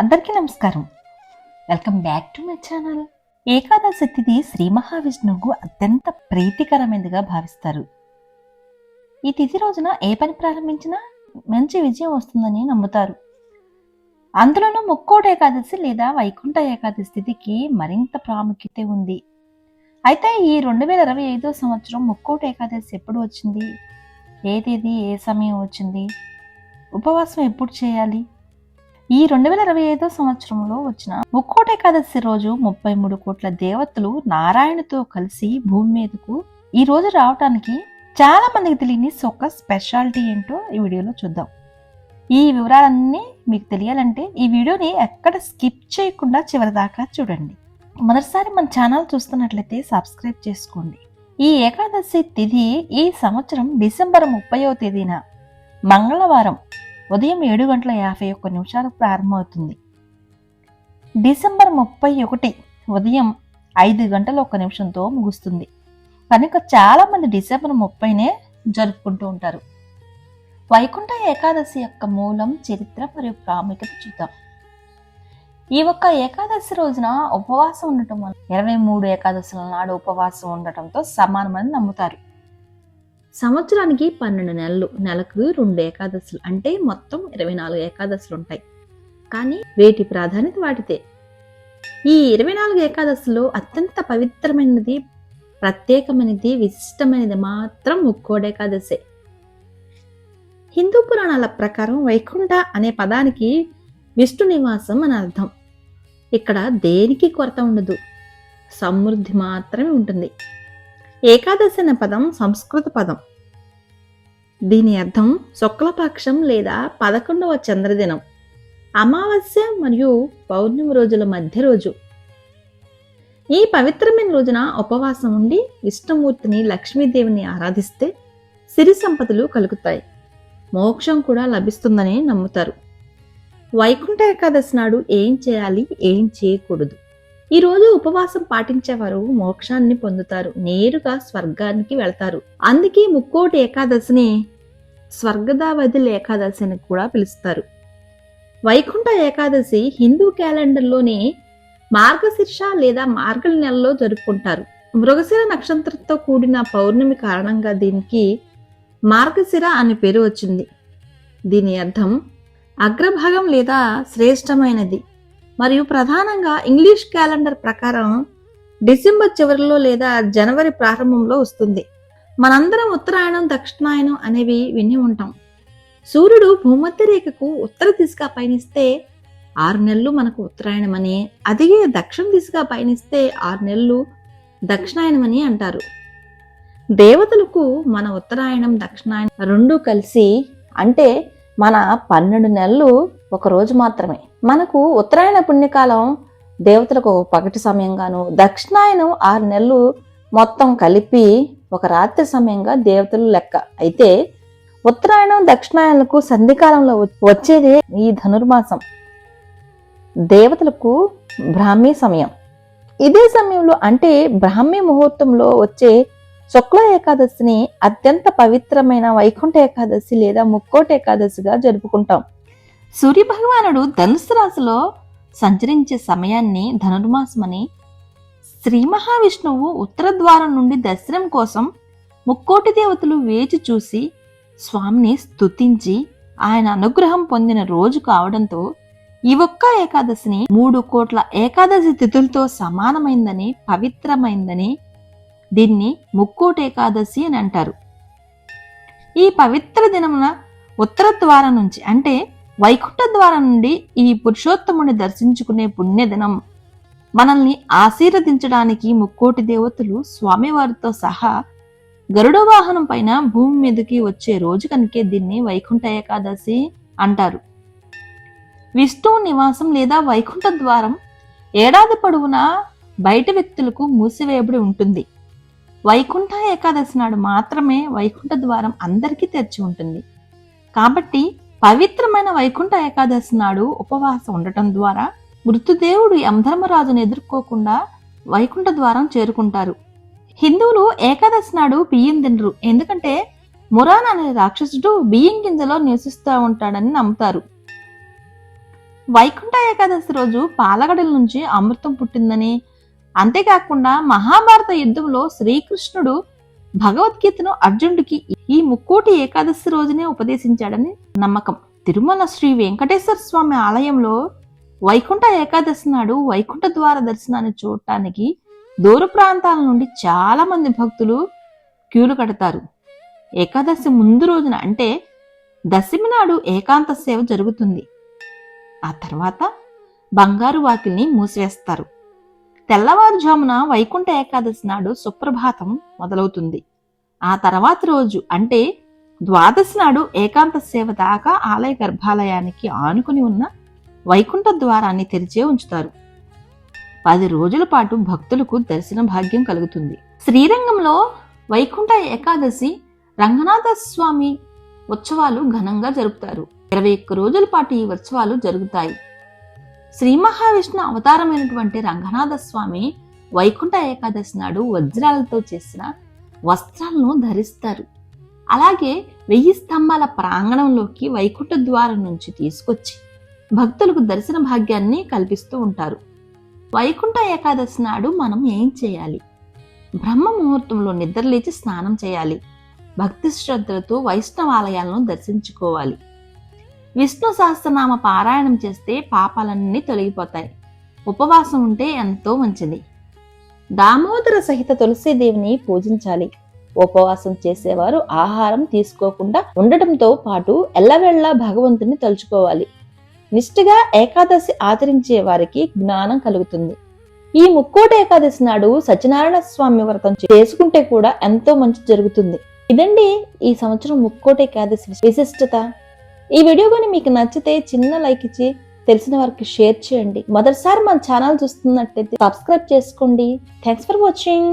అందరికీ నమస్కారం. Welcome back to my channel. Ekadashi తిథి శ్రీ మహావిష్ణువుకు అత్యంత ప్రీతికరమైనదిగా భావిస్తారు. ఈ తిథి రోజున ఏ పని ప్రారంభించినా మంచి విజయం వస్తుందని నమ్ముతారు. అందులోనూ ముక్కోటి ఏకాదశి లేదా వైకుంఠ ఏకాదశి తిథికి మరింత ప్రాముఖ్యత ఉంది. అయితే ఈ రెండు వేల ఇరవై ఐదో సంవత్సరం ముక్కోటి ఏకాదశి ఎప్పుడు వచ్చింది? ఏ తేదీ ఏ సమయం వచ్చింది? ఉపవాసం ఎప్పుడు చేయాలి? ఈ రెండు వేల ఇరవై ఐదో సంవత్సరంలో వచ్చిన ముక్కోట ఏకాదశి రోజు ముప్పై మూడు కోట్ల దేవతలు నారాయణతో కలిసి భూమి మీదకు ఈ రోజు రావటానికి చాలా మందికి తెలియని ఒక స్పెషాలిటీ ఏంటో ఈ వీడియోలో చూద్దాం. ఈ వివరాలన్నీ మీకు తెలియాలంటే ఈ వీడియోని ఎక్కడ స్కిప్ చేయకుండా చివరి దాకా చూడండి. మొదటిసారి మన ఛానల్ చూస్తున్నట్లయితే సబ్స్క్రైబ్ చేసుకోండి. ఈ ఏకాదశి తిథి ఈ సంవత్సరం డిసెంబర్ ముప్పైవ తేదీన మంగళవారం ఉదయం ఏడు గంటల యాభై ఒక్క నిమిషాలకు ప్రారంభమవుతుంది. డిసెంబర్ ముప్పై ఒకటి ఉదయం ఐదు గంటల ఒక్క నిమిషంతో ముగుస్తుంది. కనుక చాలామంది డిసెంబర్ ముప్పైనే జరుపుకుంటూ ఉంటారు. వైకుంఠ ఏకాదశి యొక్క మూలం చరిత్ర మరియు ప్రాముఖ్యత చూద్దాం. ఈ ఒక్క ఏకాదశి రోజున ఉపవాసం ఉండటం వల్ల ఇరవై మూడు ఏకాదశుల నాడు ఉపవాసం ఉండటంతో సమానమని నమ్ముతారు. సంవత్సరానికి పన్నెండు నెలలు నెలకు రెండు ఏకాదశులు అంటే మొత్తం ఇరవై నాలుగు ఏకాదశులు ఉంటాయి. కానీ వేటి ప్రాధాన్యత వాటితే ఈ ఇరవై నాలుగు ఏకాదశిలో అత్యంత పవిత్రమైనది ప్రత్యేకమైనది విశిష్టమైనది మాత్రం ముక్కోడి ఏకాదశే. హిందూ పురాణాల ప్రకారం వైకుంఠ అనే పదానికి విష్ణు నివాసం అని అర్థం. ఇక్కడ దేనికి కొరత ఉండదు. సమృద్ధి మాత్రమే ఉంటుంది. ఏకాదశి అనే పదం సంస్కృత పదం. దీని అర్థం శుక్లపక్షం లేదా పదకొండవ చంద్రదినం అమావాస్య మరియు పౌర్ణమి రోజుల మధ్య రోజు. ఈ పవిత్రమైన రోజున ఉపవాసం ఉండి విష్ణుమూర్తిని లక్ష్మీదేవిని ఆరాధిస్తే సిరి సంపదలు కలుగుతాయి. మోక్షం కూడా లభిస్తుందని నమ్ముతారు. వైకుంఠ ఏకాదశి నాడు ఏం చేయాలి? ఏం చేయకూడదు? ఈరోజు ఉపవాసం పాటించేవారు మోక్షాన్ని పొందుతారు నేరుగా స్వర్గానికి వెళ్తారు. అందుకే ముక్కోటి ఏకాదశిని స్వర్గదావధిల ఏకాదశి అని కూడా పిలుస్తారు. వైకుంఠ ఏకాదశి హిందూ క్యాలెండర్లోని మార్గశీర్ష లేదా మార్గల నెలలో జరుపుకుంటారు. మృగశిర నక్షత్రంతో కూడిన పౌర్ణమి కారణంగా దీనికి మార్గశిర అనే పేరు వచ్చింది. దీని అర్థం అగ్రభాగం లేదా శ్రేష్టమైనది. మరియు ప్రధానంగా ఇంగ్లీష్ క్యాలెండర్ ప్రకారం డిసెంబర్ చివరిలో లేదా జనవరి ప్రారంభంలో వస్తుంది. మనందరం ఉత్తరాయణం దక్షిణాయనం అనేవి విని ఉంటాం. సూర్యుడు భూమధ్య రేఖకు ఉత్తర దిశగా పయనిస్తే ఆరు నెలలు మనకు ఉత్తరాయణమని అదిగే దక్షిణ దిశగా పయనిస్తే ఆరు నెలలు దక్షిణాయనమని అంటారు. దేవతలకు మన ఉత్తరాయణం దక్షిణాయనం రెండు కలిసి అంటే మన పన్నెండు నెలలు ఒక రోజు మాత్రమే. మనకు ఉత్తరాయణ పుణ్యకాలం దేవతలకు ఒక పగటి సమయంగాను దక్షిణాయనం ఆరు నెలలు మొత్తం కలిపి ఒక రాత్రి సమయంగా దేవతలు లెక్క. అయితే ఉత్తరాయణం దక్షిణాయనకు సంధికాలంలో వచ్చేదే ఈ ధనుర్మాసం. దేవతలకు బ్రాహ్మీ సమయం. ఇదే సమయంలో అంటే బ్రాహ్మీ ముహూర్తంలో వచ్చే శుక్ల ఏకాదశిని అత్యంత పవిత్రమైన వైకుంఠ ఏకాదశి లేదా ముక్కోట ఏకాదశిగా జరుపుకుంటాం. సూర్య భగవానుడు ధనుసు రాశిలో సంచరించే సమయాన్ని ధనుర్మాసమని శ్రీ మహావిష్ణువు ఉత్తర ద్వారం నుండి దర్శనం కోసం ముక్కోటి దేవతలు వేచి చూసి స్వామిని స్తుతించి ఆయన అనుగ్రహం పొందిన రోజు కావడంతో ఈ ఒక్క ఏకాదశిని మూడు కోట్ల ఏకాదశి తిథులతో సమానమైందని పవిత్రమైందని దీన్ని ముక్కోటి ఏకాదశి అని అంటారు. ఈ పవిత్ర దినమున ఉత్తర ద్వారం నుంచి అంటే వైకుంఠ ద్వారం నుండి ఈ పురుషోత్తముని దర్శించుకునే పుణ్యదినం. మనల్ని ఆశీర్వదించడానికి ముక్కోటి దేవతలు స్వామివారితో సహా గరుడ వాహనం పైన భూమి మీదకి వచ్చే రోజు కనుకే దీన్ని వైకుంఠ ఏకాదశి అంటారు. విష్ణువు నివాసం లేదా వైకుంఠ ద్వారం ఏడాది పొడవునా బయట వ్యక్తులకు మూసివేయబడి ఉంటుంది. వైకుంఠ ఏకాదశి నాడు మాత్రమే వైకుంఠ ద్వారం అందరికీ తెరిచి ఉంటుంది. కాబట్టి పవిత్రమైన వైకుంఠ ఏకాదశి నాడు ఉపవాసం ఉండటం ద్వారా మృతుదేవుడు యమధర్మరాజును ఎదుర్కోకుండా వైకుంఠ ద్వారం చేరుకుంటారు. హిందువులు ఏకాదశి నాడు బియ్యం తినరు. ఎందుకంటే మురాన్ అనే రాక్షసుడు బియ్యం గింజలో నివసిస్తూ ఉంటాడని నమ్ముతారు. వైకుంఠ ఏకాదశి రోజు పాలగడల నుంచి అమృతం పుట్టిందని అంతేకాకుండా మహాభారత యుద్ధంలో శ్రీకృష్ణుడు భగవద్గీతను అర్జునుడికి ఈ ముక్కోటి ఏకాదశి రోజునే ఉపదేశించాడని నమ్మకం. తిరుమల శ్రీ వెంకటేశ్వర స్వామి ఆలయంలో వైకుంఠ ఏకాదశి నాడు వైకుంఠ ద్వార దర్శనాన్ని చూడటానికి దూర ప్రాంతాల నుండి చాలా మంది భక్తులు క్యూలు కడతారు. ఏకాదశి ముందు రోజున అంటే దశమి నాడు ఏకాంత సేవ జరుగుతుంది. ఆ తర్వాత బంగారు వాకిల్ని మూసివేస్తారు. తెల్లవారుజామున వైకుంఠ ఏకాదశి నాడు సుప్రభాతం మొదలవుతుంది. ఆ తర్వాత రోజు అంటే ద్వాదశి నాడు ఏకాంత సేవ దాకా ఆలయ గర్భాలయానికి ఆనుకుని ఉన్న వైకుంఠ ద్వారాన్ని తెరిచే ఉంచుతారు. పది రోజుల పాటు భక్తులకు దర్శన భాగ్యం కలుగుతుంది. శ్రీరంగంలో వైకుంఠ ఏకాదశి రంగనాథ స్వామి ఉత్సవాలు ఘనంగా జరుపుతారు. ఇరవై ఒక్క రోజుల పాటు ఈ ఉత్సవాలు జరుగుతాయి. శ్రీ మహావిష్ణు అవతారమైనటువంటి రంగనాథ స్వామి వైకుంఠ ఏకాదశి నాడు వజ్రాలతో చేసిన వస్త్రాలను ధరిస్తారు. అలాగే వెయ్యి స్తంభాల ప్రాంగణంలోకి వైకుంఠ ద్వారం నుంచి తీసుకొచ్చి భక్తులకు దర్శన భాగ్యాన్ని కల్పిస్తూ ఉంటారు. వైకుంఠ ఏకాదశి నాడు మనం ఏం చేయాలి? బ్రహ్మ ముహూర్తంలో నిద్రలేచి స్నానం చేయాలి. భక్తి శ్రద్ధలతో వైష్ణవాలయాలను దర్శించుకోవాలి. విష్ణు సహస్రనామ పారాయణం చేస్తే పాపాలన్నీ తొలగిపోతాయి. ఉపవాసం ఉంటే ఎంతో మంచిది. దామోదర సహిత తులసీదేవిని పూజించాలి. ఉపవాసం చేసేవారు ఆహారం తీసుకోకుండా ఉండటంతో పాటు ఎల్లవెళ్ళా భగవంతుని తలుచుకోవాలి. నిష్ఠగా ఏకాదశి ఆచరించే వారికి జ్ఞానం కలుగుతుంది. ఈ ముక్కోటి ఏకాదశి నాడు సత్యనారాయణ స్వామి వ్రతం చేసుకుంటే కూడా ఎంతో మంచి జరుగుతుంది. ఇదండి ఈ సంవత్సరం ముక్కోటి ఏకాదశి విశిష్టత. ఈ వీడియో కానీ మీకు నచ్చితే చిన్న లైక్ ఇచ్చి తెలిసిన వారికి షేర్ చేయండి. మొదటిసారి మన ఛానల్ చూస్తున్నట్టయితే సబ్స్క్రైబ్ చేసుకోండి. Thanks for watching